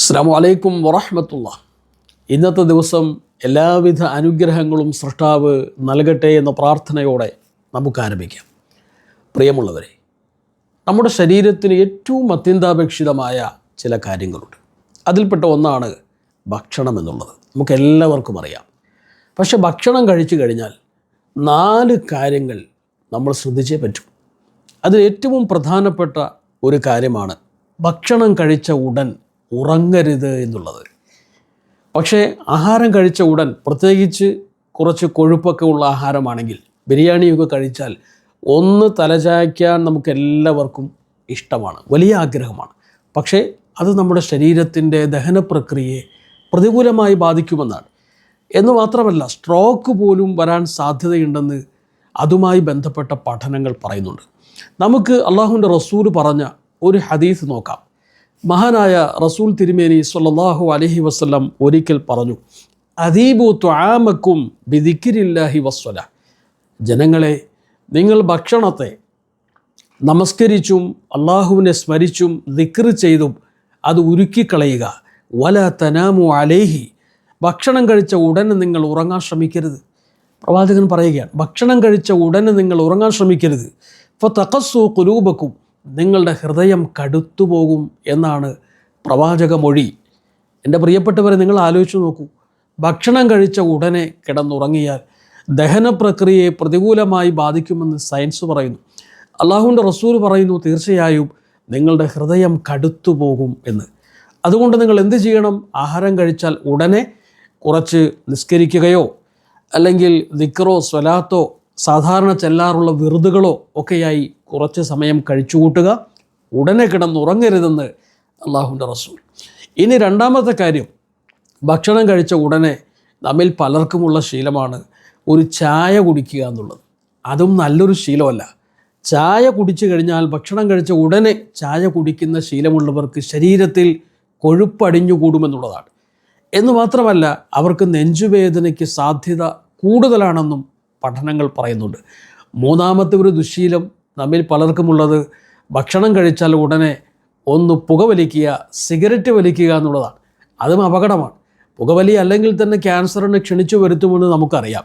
അസ്സാം വലൈക്കും വറഹമത്തുള്ള. ഇന്നത്തെ ദിവസം എല്ലാവിധ അനുഗ്രഹങ്ങളും സൃഷ്ടാവ് നൽകട്ടെ എന്ന പ്രാർത്ഥനയോടെ നമുക്ക് ആരംഭിക്കാം. പ്രിയമുള്ളവരെ നമ്മുടെ ശരീരത്തിന് ഏറ്റവും അത്യന്താപേക്ഷിതമായ ചില കാര്യങ്ങളുണ്ട്. അതിൽപ്പെട്ട ഒന്നാണ് ഭക്ഷണം എന്നുള്ളത്. നമുക്ക് എല്ലാവർക്കും അറിയാം. പക്ഷെ ഭക്ഷണം കഴിച്ചു കഴിഞ്ഞാൽ നാല് കാര്യങ്ങൾ നമ്മൾ ശ്രദ്ധിച്ചേ പറ്റൂ. അതിൽ ഏറ്റവും പ്രധാനപ്പെട്ട ഒരു കാര്യമാണ് ഭക്ഷണം കഴിച്ച ഉടൻ ഉറങ്ങരുത് എന്നുള്ളത്. പക്ഷേ ആഹാരം കഴിച്ച ഉടൻ പ്രത്യേകിച്ച് കുറച്ച് കൊഴുപ്പൊക്കെ ഉള്ള ആഹാരമാണെങ്കിൽ ബിരിയാണിയൊക്കെ കഴിച്ചാൽ ഒന്ന് തലചായ്ക്കാൻ നമുക്ക് എല്ലാവർക്കും ഇഷ്ടമാണ് വലിയ ആഗ്രഹമാണ്. പക്ഷേ അത് നമ്മുടെ ശരീരത്തിന്റെ ദഹന പ്രക്രിയയെ പ്രതികൂലമായി ബാധിക്കുമെന്നാണ്. എന്ന് മാത്രമല്ല സ്ട്രോക്ക് പോലും വരാൻ സാധ്യതയുണ്ടെന്ന് അതുമായി ബന്ധപ്പെട്ട പഠനങ്ങൾ പറയുന്നുണ്ട്. നമുക്ക് അള്ളാഹുവിന്റെ റസൂൽ പറഞ്ഞ ഒരു ഹദീസ് നോക്കാം. മഹാനായ റസൂൽ തിരുമേനി സല്ലല്ലാഹു അലഹി വസ്ലം ഒരിക്കൽ പറഞ്ഞു അദീബു ത്വാമക്കും ബിദിക്കിരില്ലാഹി വസ്വല ജനങ്ങളെ നിങ്ങൾ ഭക്ഷണത്തെ നമസ്കരിച്ചും അള്ളാഹുവിനെ സ്മരിച്ചും ദിക്ർ ചെയ്തും അത് ഉരുക്കിക്കളയുക. വല തനാമു അലേഹി. ഭക്ഷണം കഴിച്ച ഉടനെ നിങ്ങൾ ഉറങ്ങാൻ ശ്രമിക്കരുത്. പ്രവാചകൻ പറയുകയാണ് ഭക്ഷണം കഴിച്ച ഉടനെ നിങ്ങൾ ഉറങ്ങാൻ ശ്രമിക്കരുത്. ഇപ്പോൾ തകസ്സു കുലൂബക്കും നിങ്ങളുടെ ഹൃദയം കടുത്തുപോകും എന്നാണ് പ്രവാചക മൊഴി എന്റെ പ്രിയപ്പെട്ടവരെ നിങ്ങൾ ആലോചിച്ച് നോക്കൂ. ഭക്ഷണം കഴിച്ച ഉടനെ കിടന്നുറങ്ങിയാൽ ദഹന പ്രക്രിയയെ പ്രതികൂലമായി ബാധിക്കുമെന്ന് സയൻസ് പറയുന്നു. അള്ളാഹുവിന്റെ റസൂൽ പറയുന്നു തീർച്ചയായും നിങ്ങളുടെ ഹൃദയം കടുത്തുപോകും എന്ന്. അതുകൊണ്ട് നിങ്ങൾ എന്ത് ചെയ്യണം? ആഹാരം കഴിച്ചാൽ ഉടനെ കുറച്ച് നിസ്കരിക്കുകയോ അല്ലെങ്കിൽ ദിക്റോ സ്വലാത്തോ സാധാരണ ചെല്ലാറുള്ള വെറുതുകളോ ഒക്കെയായി കുറച്ച് സമയം കഴിച്ചുകൂട്ടുക. ഉടനെ കിടന്നുറങ്ങരുതെന്ന് അള്ളാഹുന്റെ റസൂൽ. ഇനി രണ്ടാമത്തെ കാര്യം ഭക്ഷണം കഴിച്ച ഉടനെ നമ്മിൽ പലർക്കുമുള്ള ശീലമാണ് ഒരു ചായ കുടിക്കുക എന്നുള്ളത്. അതും നല്ലൊരു ശീലമല്ല. ചായ കുടിച്ചു കഴിഞ്ഞാൽ ഭക്ഷണം കഴിച്ച ഉടനെ ചായ കുടിക്കുന്ന ശീലമുള്ളവർക്ക് ശരീരത്തിൽ കൊഴുപ്പടിഞ്ഞുകൂടുമെന്നുള്ളതാണ് എന്ന് മാത്രമല്ല അവർക്ക് നെഞ്ചുവേദനയ്ക്ക് സാധ്യത കൂടുതലാണെന്നും പഠനങ്ങൾ പറയുന്നുണ്ട്. മൂന്നാമത്തെ ഒരു ദുശീലം നമ്മിൽ പലർക്കുമുള്ളത് ഭക്ഷണം കഴിച്ചാൽ ഉടനെ ഒന്ന് പുകവലിക്കുക സിഗരറ്റ് വലിക്കുക എന്നുള്ളതാണ്. അതും അപകടമാണ്. പുകവലി അല്ലെങ്കിൽ തന്നെ ക്യാൻസറിന് ക്ഷണിച്ചു വരുത്തുമെന്ന് നമുക്കറിയാം.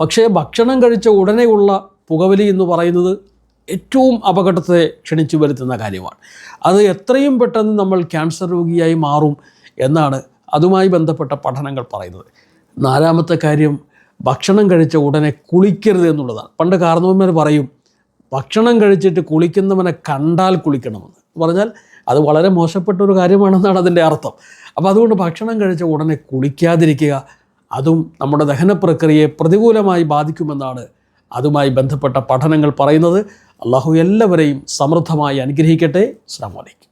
പക്ഷേ ഭക്ഷണം കഴിച്ച ഉടനെയുള്ള പുകവലി എന്ന് പറയുന്നത് ഏറ്റവും അപകടത്തെ ക്ഷണിച്ചു വരുത്തുന്ന കാര്യമാണ്. അത് എത്രയും പെട്ടെന്ന് നമ്മൾ ക്യാൻസർ രോഗിയായി മാറും എന്നാണ് അതുമായി ബന്ധപ്പെട്ട പഠനങ്ങൾ പറയുന്നത്. നാലാമത്തെ കാര്യം ഭക്ഷണം കഴിച്ച ഉടനെ കുളിക്കരുത് എന്നുള്ളതാണ്. പണ്ട് കാർന്നവന്മാർ പറയും ഭക്ഷണം കഴിച്ചിട്ട് കുളിക്കുന്നവനെ കണ്ടാൽ കുളിക്കണമെന്ന്. പറഞ്ഞാൽ അത് വളരെ മോശപ്പെട്ട ഒരു കാര്യമാണെന്നാണ് അതിന്റെ അർത്ഥം. അപ്പോൾ അതുകൊണ്ട് ഭക്ഷണം കഴിച്ച ഉടനെ കുളിക്കാതിരിക്കുക അതും നമ്മുടെ ദഹന പ്രക്രിയയെ പ്രതികൂലമായി ബാധിക്കുമെന്നാണ് അതുമായി ബന്ധപ്പെട്ട പഠനങ്ങൾ പറയുന്നത്. അള്ളാഹു എല്ലാവരെയും സമൃദ്ധമായി അനുഗ്രഹിക്കട്ടെ. അസ്സാം വലൈക്കും